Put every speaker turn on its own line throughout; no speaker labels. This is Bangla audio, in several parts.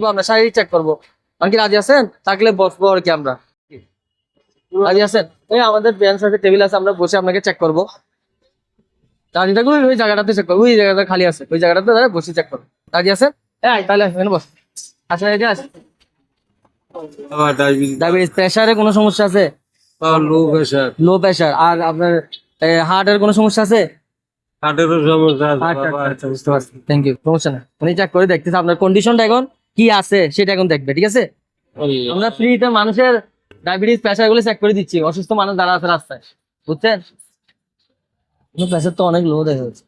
আমরা শারীরিক চেক করব। কি রাজি আছেন? থাকলে বসবো আর কি আমরা। রাজি আছেন? এই আমাদের বেঞ্চ আছে টেবিল আছে আমরা বসে আপনাকে চেক করব। রাজি থাকলে ওই জায়গাটাতে চেক করব। ওই জায়গাটা খালি আছে ওই জায়গাটাতে বসে চেক করব। রাজি আছেন? এই তাহলে এখানে বস। আচ্ছা এই যে আস
ডায়াবেটিস
ডায়াবেটিস প্রেসারে কোনো সমস্যা আছে?
লো
লো প্রেসার আর আপনার হার্টের কোনো সমস্যা আছে?
হার্টেরও সমস্যা আছে
আচ্ছা আচ্ছা, আচ্ছা বুঝতে পারছি। থ্যাংক ইউ সমস্যা না উনি চেক করে দেখতেছে আপনার কন্ডিশনটা এখন? কি আছে সেটা এখন দেখবে ঠিক আছে? আমরা ফ্রিতে মানুষের ডায়াবেটিস প্রেশারগুলো চেক করে দিচ্ছি অসুস্থ মানুষ দাঁড়া আছে রাস্তায় বুঝছেন? প্রেশার তো অনেক লো দেখা যাচ্ছে।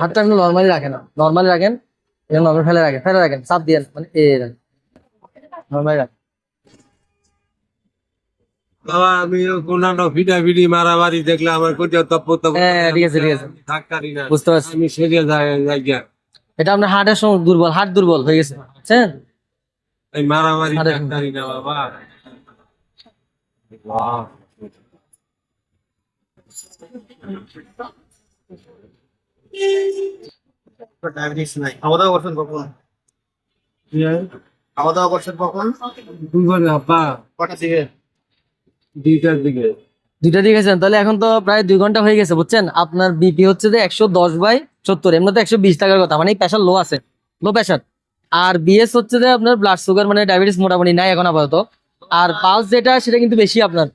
হাতটা আপনি নর্মালি রাখেন নর্মালি রাখেন নর্মাল ফেলে রাখেন ফেলে রাখেন চাপ দিয়ে মানে এ নর্মালি রাখেন।
বাবা আমি ফিটাফিটি মারামারি দেখলে আমার কোথাও
হ্যাঁ, ঠিক আছে, ঠিক আছে।
থাকতারি না।
বুঝতে পারছি।
আমি সেরে যাই যাই
এটা আপনার হার্টের সময় দুর্বল হার্ট দুর্বল হয়ে গেছে বুঝছেন?
এই মারামারি
আরে।
না বাবা।
ডায়াবেটিস নাই। খাওয়া দাওয়া করছেন কখন? খাওয়া দাওয়া করছেন কখন?
দুপুরে আপা
কটা থেকে
দুইটার দিকে।
দুইটা গেছেন? তাহলে এখন তো প্রায় দুই ঘণ্টা হয়ে গেছে বুঝছেন? আপনার বিপি হচ্ছে যে একশো দশ বাই সত্তর এমনি তো একশো বিশ টাকার কথা মানে প্রেশার লো আছে লো প্রেশার আর বিএস হচ্ছে যে আপনার ব্লাড সুগার মানে ডায়াবেটিস মোটামুটি নাই এখন আপাতত। আর পালস যেটা সেটা কিন্তু বেশি আপনার।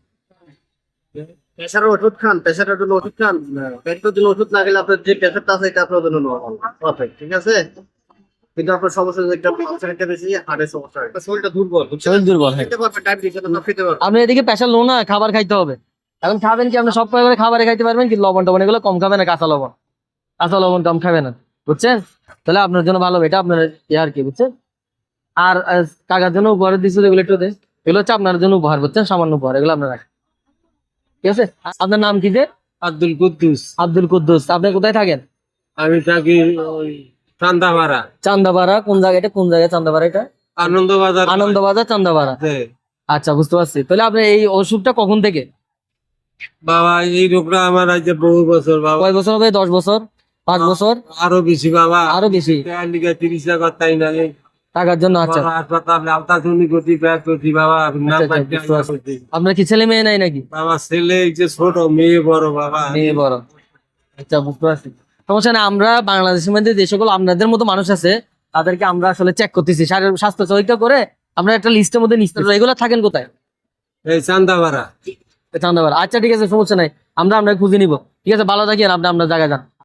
প্রেশারের ওষুধ খান প্রেশারের জন্য ওষুধ খান। পেটের জন্য ওষুধ না খেলে আপনার যে প্রেশারটা আছে এটা আপনার জন্য ঠিক আছে? কিন্তু আপনার সমস্যা একটা বেশি হার্টের সমস্যা হয়। শরীরটা দুর্বল
শরীর দুর্বল হ্যাঁ।
খেতে পারবে ডায়াবেটিস এটা না খেতে পারবে
আপনি এদিকে লো না খাবার খাইতে হবে। এখন খাবেন কি আপনি সব করে খাবারে খাইতে পারবেন কি লবণ টবণ এগুলো কম খাবেন না কাঁচা লবণ। কাঁচা লবণ কম খাবেন না বুঝছেন? তাহলে আপনার জন্য ভালো হবে এটা আপনার ইয়ে আর কি বুঝছেন? আর কাকার জন্য উপহার দিচ্ছিল এগুলো একটু দে। এগুলো হচ্ছে আপনার জন্য উপহার বুঝছেন? সামান্য উপহার এগুলো আপনার রাখেন। ঠিক আছে? আপনার নাম কি যে?
আব্দুল কুদ্দুস।
আব্দুল কুদ্দুস আপনি কোথায় থাকেন?
আমি থাকি ওই চান্দামারা
চান্দাপাড়া কোন জায়গা এটা? কোন জায়গায় চান্দাপাড়া এটা?
আনন্দবাজার।
আনন্দবাজার চান্দাপাড়া আচ্ছা বুঝতে পারছি। তাহলে আপনার এই অসুখটা কখন থেকে?
বাবা এই রোগটা আমার আজ বহু বছর বাবা।
কয় বছর হবে? দশ বছর? পাঁচ বছর?
আরও বেশি বাবা।
আরও বেশি?
তিরিশ টাকা তাই না
টাকার জন্য আচ্ছা। আচ্ছা।
করছি।
আপনার কি ছেলে মেয়ে নাই নাকি?
বাবা ছেলে যে ছোট মেয়ে বড় বাবা।
মেয়ে বড়। আচ্ছা বুঝতে পারছি। সমস্যা না আমরা বাংলাদেশের মধ্যে যে সকল আপনাদের মতো মানুষ আছে তাদেরকে আমরা আসলে চেক করতেছি। স্বাস্থ্য চরিত্র করে আমরা একটা লিস্টের মধ্যে নিচ্ছি এগুলো থাকেন কোথায়?
এই চান্দাবাড়া।
চান্দাবার আচ্ছা ঠিক আছে সমস্যা নাই। আমরা আপনাকে খুঁজে নিব। ঠিক আছে ভালো থাকি আপনি আপনার জায়গায় যান।